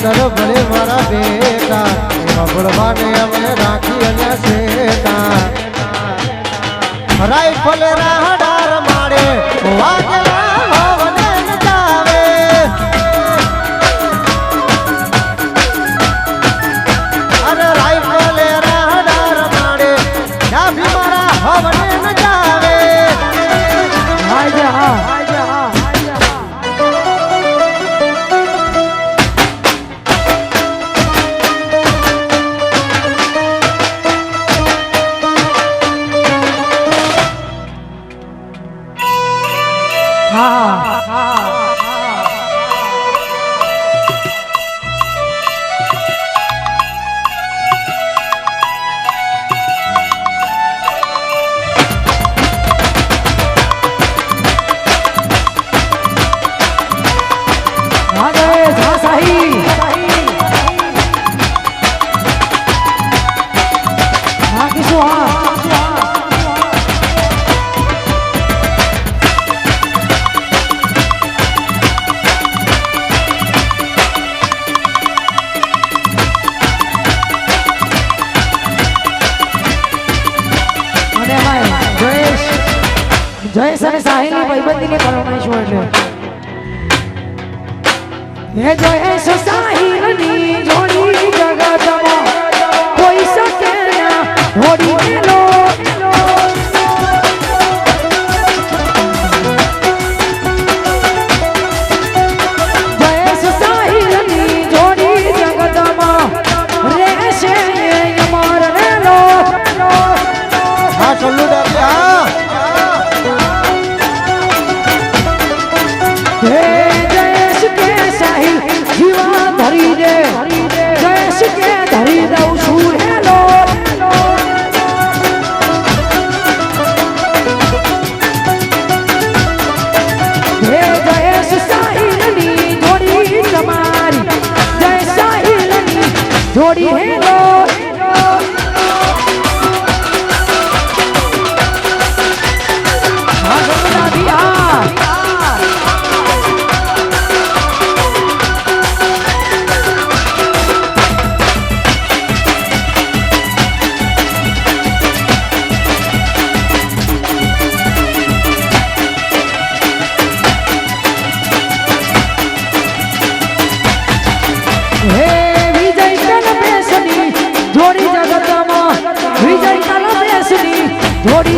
કર ભલે મારા બેટા ભગવાને અમે રાખી અને શેતા રાઈફલ રાહડાર મારે વાગેલા હોવને નચાવે અરે જયેશ અને સાહિલની ભાઈબંધીની પરમેશ્વર છે. હે જયેશ સાહિલની જોડી જગતમાં Dori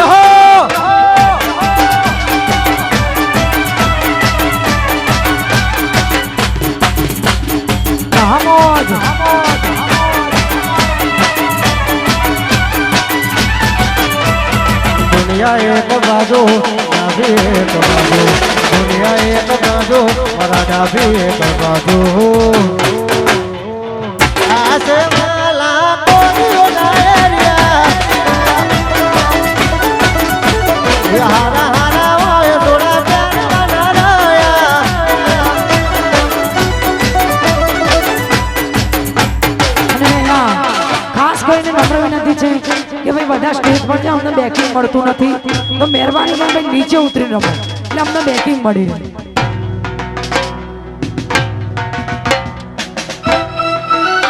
કાજો ડાબી એક બાજુ દુનિયા એક બાજુ મારા ડાબી એક બાજુ ક્યાંય મળતું નથી તો મહેરબાની તમે નીચે ઉતરી રમો એટલે અમને બેટિંગ મળી રહે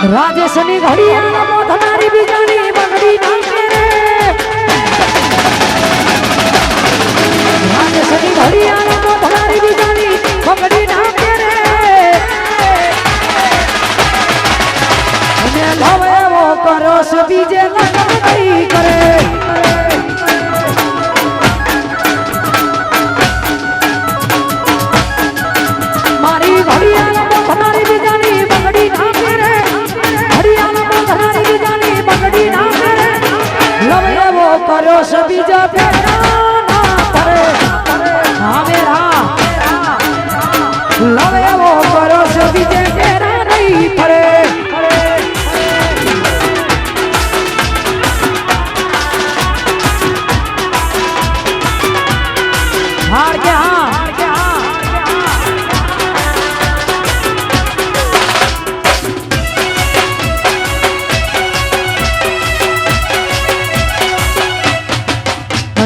રાજેશની ઘડી આમો ધનારી બીજાની બંગડી નાખે રે રાજેશની ઘડી આમો ધનારી બીજાની બંગડી નાખે રે અને લવે એવો કરો સો બીજે લગ્ન કરી કરે প্রাণ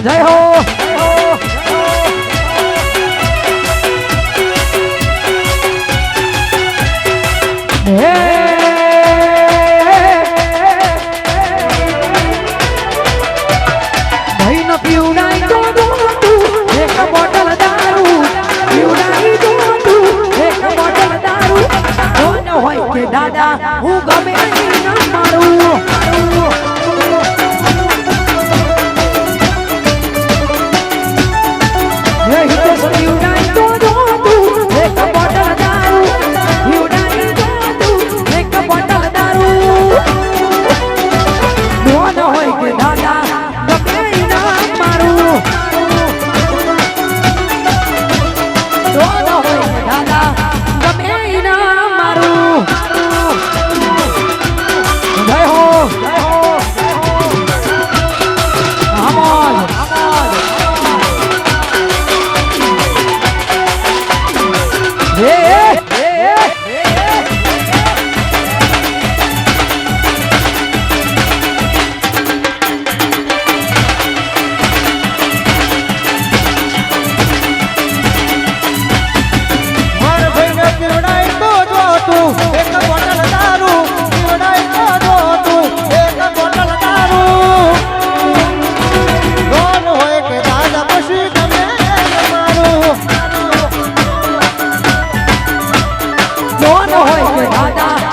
જય હો! દાદા હું ગમે મારું. જોવાનો હોય દાદા.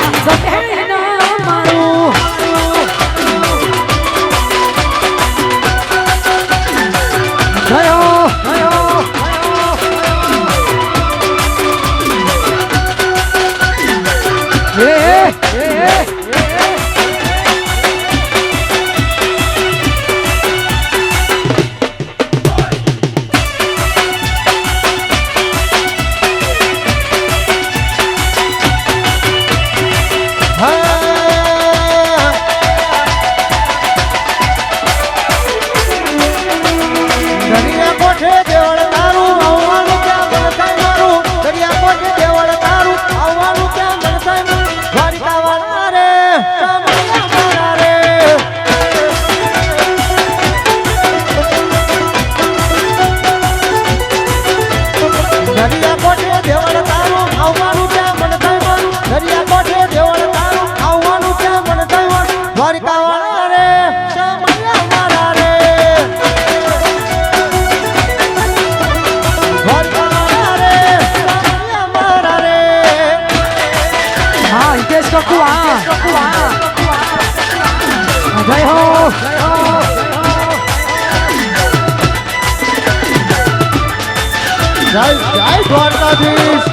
દ્વારકાધીશ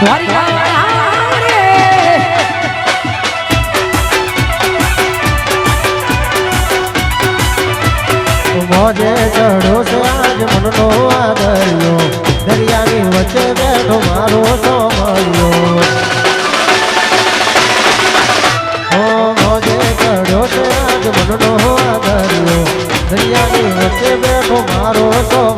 દ્વારિકા મોજે ચડો છે આજ મનનો આદર્યો. દરિયાની વચ્ચે મારો તો